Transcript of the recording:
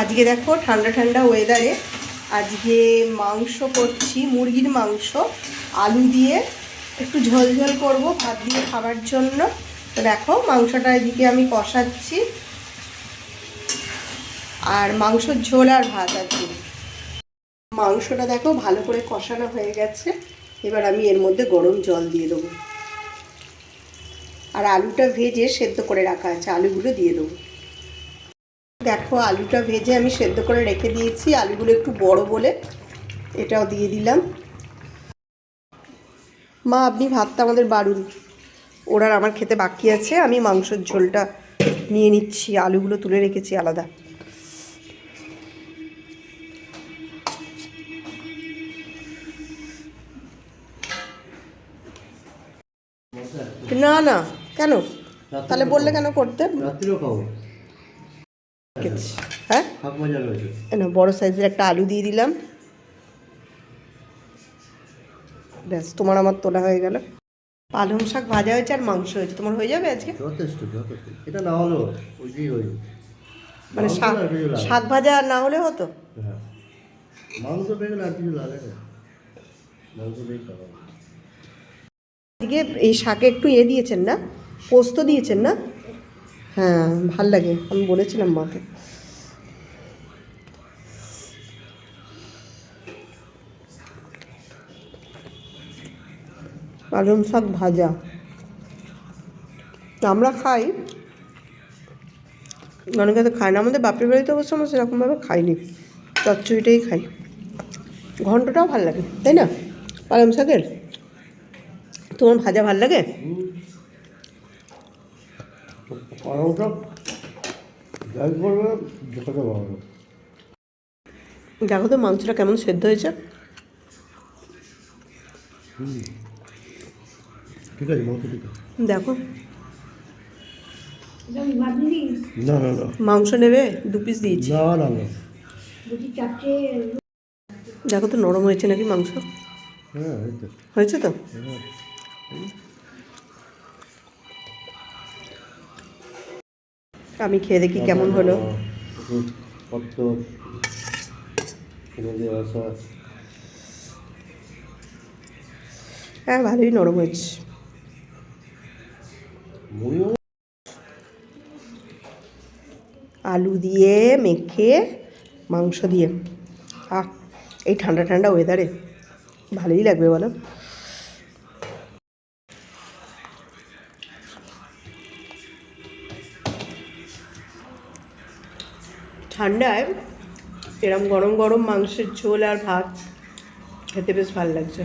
আজকে দেখো ঠান্ডা ঠান্ডা ওয়েদারে আজকে মাংস করছি, মুরগির মাংস, আলু দিয়ে একটু ঝোল ঝোল করব, ভাত দিয়ে খাবার জন্য। তো দেখো মাংসটা এদিকে আমি কষাচ্ছি। আর মাংসর ঝোল আর ভাত আছে মাংসটা দেখো ভালো করে কষানো হয়ে গেছে। এবার আমি এর মধ্যে গরম জল দিয়ে দেবো। আর আলুটা ভেজে সেদ্ধ করে রাখা আছে, আলুগুলো দিয়ে দেবো। দেখো আলুটা ভেজে আমি সেদ্ধ করে রেখে দিয়েছি। আলুগুলো একটু বড় বলে এটাও দিয়ে দিলাম। মা আপনি ভাতটা আমাদের বাড়ুন। ওরা আমার খেতে বাকি আছে। আমি মাংসের ঝোলটা নিয়ে নিচ্ছি। আলুগুলো তুলে রেখেছি আলাদা। না না কেন? তাহলে বললে কেন করতে? রাত্রিও খাব। হ্যাঁ? এই বড় সাইজের একটা আলু দিয়ে দিলাম। ব্যাস তোমার আমার তোলা হয়ে গেল। পালং শাক ভাজা হয়েছে আর মাংস হয়েছে। তোমার হয়ে যাবে আজকে? যথেষ্ট যথেষ্ট। এটা না। মানে শাক না, না। শাক ভাজা না হলে হতো? হ্যাঁ। মাংস পেয়ে আর কিছু লাগে না। মাংস পেয়ে এই শাকে একটু এ দিয়েছেন না? পোস্ত দিয়েছেন না? হ্যাঁ ভালো লাগে। আমি বলেছিলাম মাকে। পালং শাক ভাজা। আমরা খাই। অনেকে তো খায় না। আমাদের বাপের বাড়িতে অবশ্য আমরা সেরকমভাবে খাইনি। চচ্চড়িটাই খাই। ঘন্টটাও ভালো লাগে, তাই না? পালং শাকের? তোমার ভাজা ভালো লাগে? পালংটা যাই করবে ভালো দেখো তো মাংসটা কেমন সেদ্ধ হয়েছে। ঠিক আছে মাংস ঠিক আছে দেখো। না না না। মাংস নেবে দু পিস দিয়েছি। না না না। দেখো তো নরম হয়েছে নাকি মাংস। হ্যাঁ হয়েছে। তো? আমি খেয়ে দেখি কেমন হলো। হ্যাঁ ভালোই নরম হয়েছে। আলু দিয়ে মেখে মাংস দিয়ে। আহ এই ঠান্ডা ঠান্ডা ওয়েদারে ভালোই লাগবে বলো। ঠান্ডায় এরম গরম গরম মাংসের ঝোল আর ভাত খেতে বেশ ভালো লাগছে।